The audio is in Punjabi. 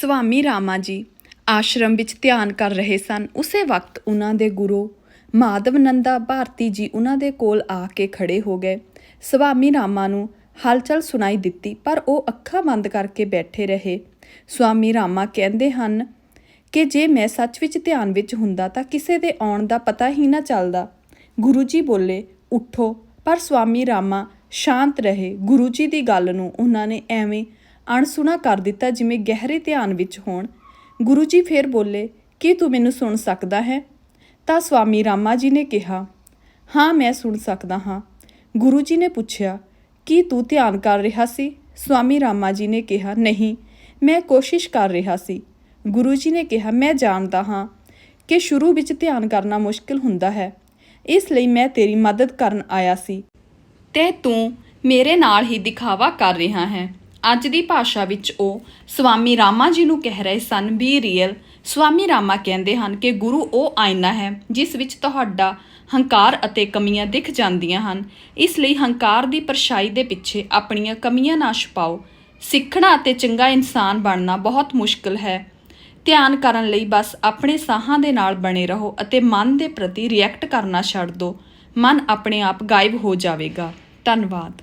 ਸਵਾਮੀ ਰਾਮਾ ਜੀ ਆਸ਼ਰਮ ਵਿੱਚ ਧਿਆਨ ਕਰ ਰਹੇ ਸਨ। ਉਸੇ ਵਕਤ ਉਹਨਾਂ ਦੇ ਗੁਰੂ ਮਾਧਵ ਨੰਦਾ ਭਾਰਤੀ ਜੀ ਉਹਨਾਂ ਦੇ ਕੋਲ ਆ ਕੇ ਖੜੇ ਹੋ ਗਏ। ਸਵਾਮੀ ਰਾਮਾ ਨੂੰ ਹਲਚਲ ਸੁਣਾਈ ਦਿੱਤੀ, ਪਰ ਉਹ ਅੱਖਾਂ ਬੰਦ ਕਰਕੇ ਬੈਠੇ ਰਹੇ। ਸਵਾਮੀ ਰਾਮਾ ਕਹਿੰਦੇ ਹਨ ਕਿ ਜੇ ਮੈਂ ਸੱਚ ਵਿੱਚ ਧਿਆਨ ਵਿੱਚ ਹੁੰਦਾ ਤਾਂ ਕਿਸੇ ਦੇ ਆਉਣ ਦਾ ਪਤਾ ਹੀ ਨਾ ਚੱਲਦਾ। ਗੁਰੂ ਜੀ ਬੋਲੇ, ਉੱਠੋ। ਪਰ ਸਵਾਮੀ ਰਾਮਾ ਸ਼ਾਂਤ ਰਹੇ। ਗੁਰੂ ਜੀ ਦੀ ਗੱਲ ਨੂੰ ਉਹਨਾਂ ਨੇ ਐਵੇਂ ਅਣਸੁਣਾ ਕਰ ਦਿੱਤਾ ਜਿਵੇਂ ਗਹਿਰੇ ਧਿਆਨ ਵਿੱਚ ਹੋਣ। ਗੁਰੂ ਜੀ ਫੇਰ ਬੋਲੇ, ਕੀ ਤੂੰ ਮੈਨੂੰ ਸੁਣ ਸਕਦਾ ਹੈ? ਤਾਂ ਸਵਾਮੀ ਰਾਮਾ ਜੀ ਨੇ ਕਿਹਾ, ਹਾਂ, ਮੈਂ ਸੁਣ ਸਕਦਾ ਹਾਂ। ਗੁਰੂ ਜੀ ਨੇ ਪੁੱਛਿਆ, ਕੀ ਤੂੰ ਧਿਆਨ ਕਰ ਰਿਹਾ ਸੀ? ਸਵਾਮੀ ਰਾਮਾ ਜੀ ਨੇ ਕਿਹਾ, ਨਹੀਂ, ਮੈਂ ਕੋਸ਼ਿਸ਼ ਕਰ ਰਿਹਾ ਸੀ। ਗੁਰੂ ਜੀ ਨੇ ਕਿਹਾ, ਮੈਂ ਜਾਣਦਾ ਹਾਂ ਕਿ ਸ਼ੁਰੂ ਵਿੱਚ ਧਿਆਨ ਕਰਨਾ ਮੁਸ਼ਕਿਲ ਹੁੰਦਾ ਹੈ। ਇਸ ਲਈ ਮੈਂ ਤੇਰੀ ਮਦਦ ਕਰਨ ਆਇਆ ਸੀ। ਤੇ ਤੂੰ ਮੇਰੇ ਨਾਲ ਹੀ ਦਿਖਾਵਾ ਕਰ ਰਿਹਾ ਹੈ। ਅੱਜ ਦੀ ਭਾਸ਼ਾ ਵਿੱਚ ਉਹ ਸਵਾਮੀ ਰਾਮਾ ਜੀ ਨੂੰ ਕਹਿ ਰਹੇ ਸਨ ਬੀ ਰੀਅਲ ਸਵਾਮੀ ਰਾਮਾ ਕਹਿੰਦੇ ਹਨ ਕਿ ਗੁਰੂ ਉਹ ਆਇਨਾ ਹੈ ਜਿਸ ਵਿੱਚ ਤੁਹਾਡਾ ਹੰਕਾਰ ਅਤੇ ਕਮੀਆਂ ਦਿਖ ਜਾਂਦੀਆਂ ਹਨ। ਇਸ ਲਈ ਹੰਕਾਰ ਦੀ ਪਰਛਾਈ ਦੇ ਪਿੱਛੇ ਆਪਣੀਆਂ ਕਮੀਆਂ ਨਾ ਛੁਪਾਓ। ਸਿੱਖਣਾ ਅਤੇ ਚੰਗਾ ਇਨਸਾਨ ਬਣਨਾ ਬਹੁਤ ਮੁਸ਼ਕਲ ਹੈ। ਧਿਆਨ ਕਰਨ ਲਈ ਬਸ ਆਪਣੇ ਸਾਹਾਂ ਦੇ ਨਾਲ ਬਣੇ ਰਹੋ ਅਤੇ ਮਨ ਦੇ ਪ੍ਰਤੀ ਰਿਐਕਟ ਕਰਨਾ ਛੱਡ ਦਿਓ। ਮਨ ਆਪਣੇ ਆਪ ਗਾਇਬ ਹੋ ਜਾਵੇਗਾ। ਧੰਨਵਾਦ।